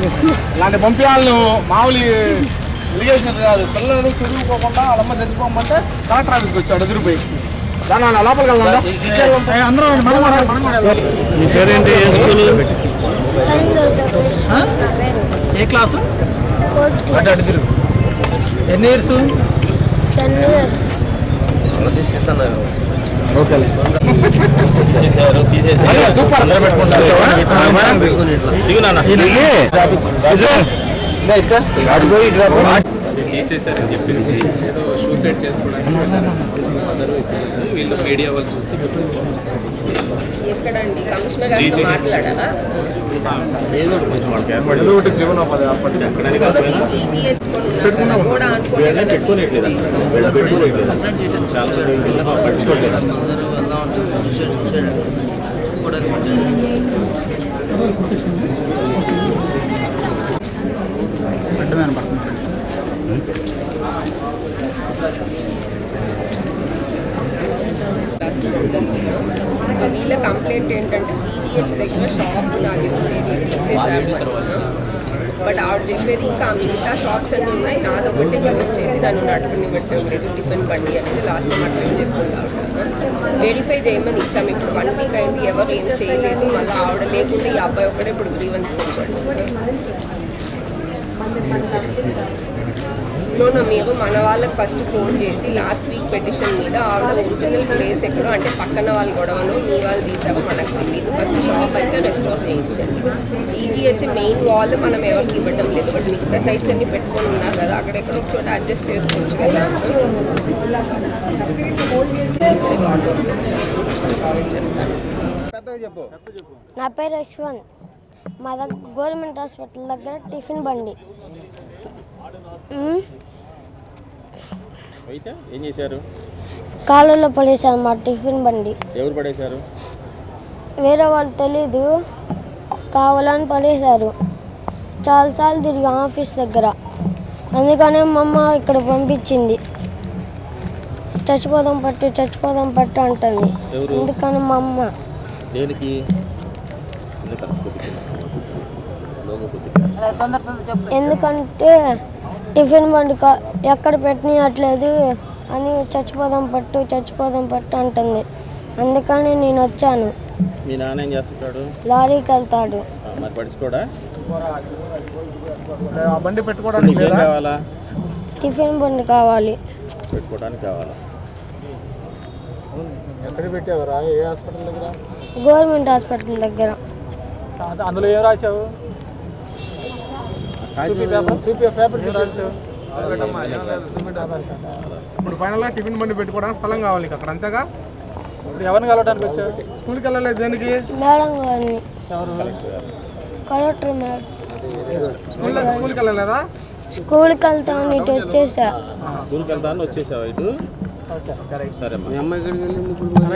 ఇలాంటి పంపించాలి నువ్వు మామూలు ఇరిగేషన్ కాదు. పిల్లలు చదువుకోకుండా వాళ్ళమ్మ చదువుకోమంటే కలెక్టర్ ఆఫీస్కి వచ్చాడు ఎదురుపోయి దాని లోపలికి వెళ్దాం పేరేంటి? ఏ స్కూల్? ఏ క్లాసు ఎన్ని ఇయర్స్ టెన్ ఇయర్స్ తీసేశారు తీసేసారు. అందరూ తీసేశారని చెప్పేసి ఏదో సూసైడ్ చేసుకోవడానికి వెళ్ళారు మదర్ వీళ్ళు మీడియా వాళ్ళు చూసి ఎక్కడండి? కమిషనర్ మాట్లాడారా? ఏదో కొంచెం వాళ్ళకి ఒకటి జీవనోపాధి ఏర్పడి పెట్టుకోలేదు. చాలా పట్టించుకోలేదు లాస్ట్ సో వీళ్ళ కంప్లైంట్ ఏంటంటే జీజీహెచ్ దగ్గర షాప్ నాది ఉండేది తీసేసాము బట్ ఆవిడ చెప్పేది ఇంకా మిగతా షాప్స్ అన్నీ ఉన్నాయి. నాదొకటి క్లోజ్ చేసి నన్ను నడుపునివ్వటం లేదు. టిఫిన్ బండి అనేది లాస్ట్ టైం అట్లా చెప్పుకున్నారు వెరిఫై చేయమని ఇచ్చాము ఇప్పుడు వన్ వీక్ అయింది. ఎవరు ఏం చేయలేదు. మళ్ళీ ఆవిడ లేకుండా ఈ అబ్బాయి ఒకటే ఇప్పుడు గ్రీవెన్స్ వచ్చాడు. లోన మీరు మన వాళ్ళకి ఫస్ట్ ఫోన్ చేసి లాస్ట్ వీక్ పెటిషన్ మీద ఆవిడ ఒరిజినల్ ప్లేస్ ఎక్కడో అంటే పక్కన వాళ్ళు గొడవను మీ వాళ్ళు తీసారో మనకు తెలియదు ఫస్ట్ షాప్ అయితే రెస్టోర్ చేయించండి. జీజీహెచ్ మెయిన్ వాల్ మనం ఎవరికి ఇవ్వడం లేదు. బట్ మిగతా సైట్స్ అన్ని పెట్టుకొని ఉన్నారు కదా అక్కడెక్కడ ఒక చోట అడ్జస్ట్ చేసుకోవచ్చు కదా. నా పేరు యశ్వంత్. మా దగ్గర గవర్నమెంట్ హాస్పిటల్ దగ్గర టిఫిన్ బండి. అయితే ఏం చేశారు? కాలువలో పడేశారు మా టిఫిన్ బండి. ఎవరు పడేశారు? వేరే వాళ్ళు తెలీదు. కావాలని పడేశారు. చాలాసార్లు తిరిగి ఆఫీస్ దగ్గర. అందుకనే మా అమ్మ ఇక్కడ పంపించింది. చచ్చిపోదాం పట్టు చచ్చిపోదాం పట్టు అంటుంది? అందుకని మా అమ్మ. దేనికి? ఎందుకంటే టిఫిన్ బండి ఎక్కడ పెట్టనీయట్లేదు అని చచ్చిపోదాం పట్టు చచ్చిపోదాం పట్టు అంటుంది. అందుకని నేను వచ్చాను. మీ నాన్న ఏం చేస్తుంటాడు? లారీకి వెళ్తాడు. మరి పడుచుకోడా? ఆ బండి పెట్టుకోవడానికి కావాలా? టిఫిన్ బండి కావాలి. పెట్టుకోవడానికి కావాలా? ఎక్కడ పెట్టావురా ఏ హాస్పిటల్ దగ్గర? గవర్నమెంట్ హాస్పిటల్ దగ్గర. అద- అందులో ఏం రాశావు? ఇప్పుడు ఫైనల్గా టిఫిన్ బండి పెట్టుకోవడానికి స్థలం కావాలి నీకు అక్కడ అంతేగా? ఇప్పుడు ఎవరిని కలవడానికి వచ్చావు? స్కూల్కి వెళ్ళలేదు దేనికి? మేడం గారిని. ఎవరు? Collector madam. స్కూల్ స్కూల్కి వెళ్ళలేదా? స్కూల్కి వెళ్తామని ఇటు వచ్చేసా. స్కూల్కి వెళ్తాను వచ్చేసావా ఇటు? ఓకే. కరెక్ట్ సరే అమ్మా.